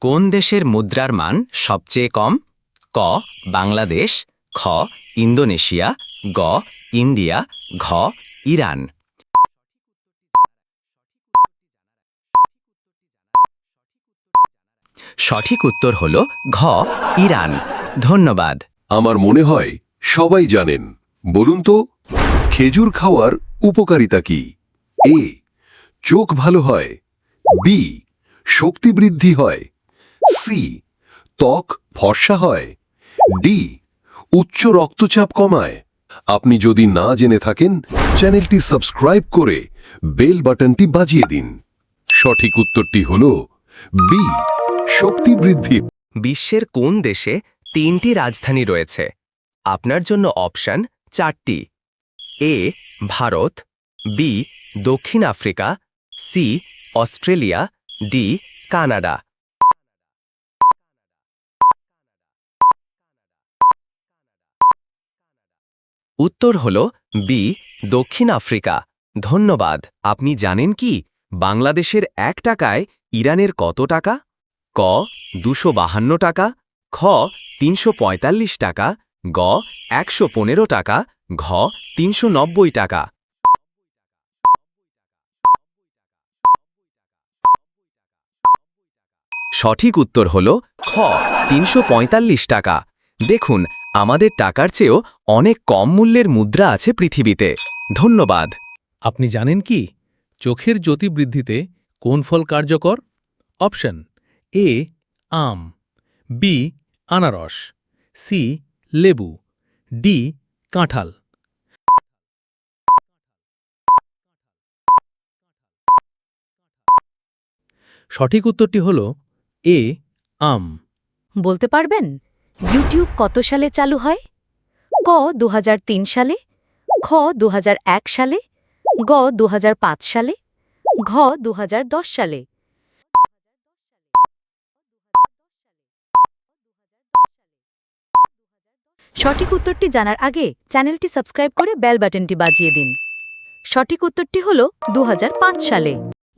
কোন দেশের মুদ্রার মান সবচেয়ে কম? ক, বাংলাদেশ, খ, ইন্দোনেশিয়া, গ, ইন্ডিয়া, ঘ, ইরান। সঠিক উত্তর হল ঘ, ইরান। ধন্যবাদ। আমার মনে হয় সবাই জানেন। বলুন তো, খেজুর খাওয়ার উপকারিতা কি? এ, চোখ ভালো হয়। বি, শক্তি বৃদ্ধি হয়। সি ত্বক ফর্সা হয়। ডি উচ্চ রক্তচাপ কমায়। আপনি যদি না জেনে থাকেন, চ্যানেলটি সাবস্ক্রাইব করে বেল বাটনটি বাজিয়ে দিন। সঠিক উত্তরটি হল বি শক্তি বৃদ্ধি। বিশ্বের কোন দেশে তিনটি রাজধানী রয়েছে? আপনার জন্য অপশন চারটি। এ ভারত। বি দক্ষিণ Africa. C Australia. D Canada. উত্তর হল বি দক্ষিণ আফ্রিকা। ধন্যবাদ। আপনি জানেন কি? বাংলাদেশের এক টাকায় ইরানের কত টাকা? ক, দুশো বাহান্ন টাকা। খ, তিনশো পঁয়তাল্লিশ টাকা। গ, একশো পনেরো টাকা। ঘ, তিনশো নব্বই টাকা। সঠিক উত্তর হল খ, তিনশো পঁয়তাল্লিশ টাকা। দেখুন আমাদের টাকার চেয়েও অনেক কম মূল্যের মুদ্রা আছে পৃথিবীতে। ধন্যবাদ। আপনি জানেন কি? চোখের জ্যোতি বৃদ্ধিতে কোন ফল কার্যকর? অপশন এ আম বি আনারস সি লেবু ডি কাঁঠাল। সঠিক উত্তরটি হল এ আম। বলতে পারবেন? ইউটিউব কত সালে চালু হয়? ক দু হাজার তিন সালে, খ দু হাজার এক সালে, গ দু হাজার পাঁচ সালে, ঘ দু হাজার দশ সালে। সঠিক উত্তরটি জানার আগে চ্যানেলটি সাবস্ক্রাইব করে বেল বাটনটি বাজিয়ে দিন। সঠিক উত্তরটি হল দু হাজার পাঁচ সালে।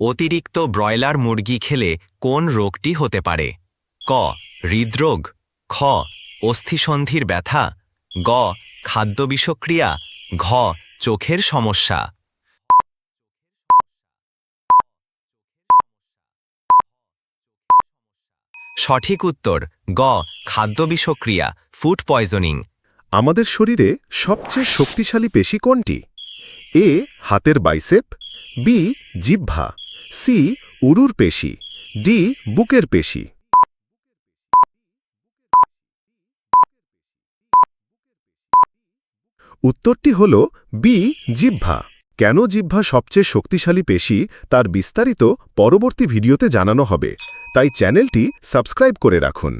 অতিরিক্ত ব্রয়লার মুরগি খেলে কোন রোগটি হতে পারে? ক হৃদরোগ খ, অস্থিসন্ধির ব্যথা, গ খাদ্য বিষক্রিয়া ঘ, চোখের সমস্যা। সঠিক উত্তর, গ খাদ্য বিষক্রিয়া ফুড পয়জনিং আমাদের শরীরে সবচেয়ে শক্তিশালী পেশি কোনটি? এ, হাতের বাইসেপ, বি, জিহ্বা, সি, উরুর পেশি, ডি, বুকের পেশি। উত্তরটি হল বি, জিহ্বা। কেন জিহ্বা সবচেয়ে শক্তিশালী পেশি, তার বিস্তারিত পরবর্তী ভিডিওতে জানানো হবে। তাই চ্যানেলটি সাবস্ক্রাইব করে রাখুন।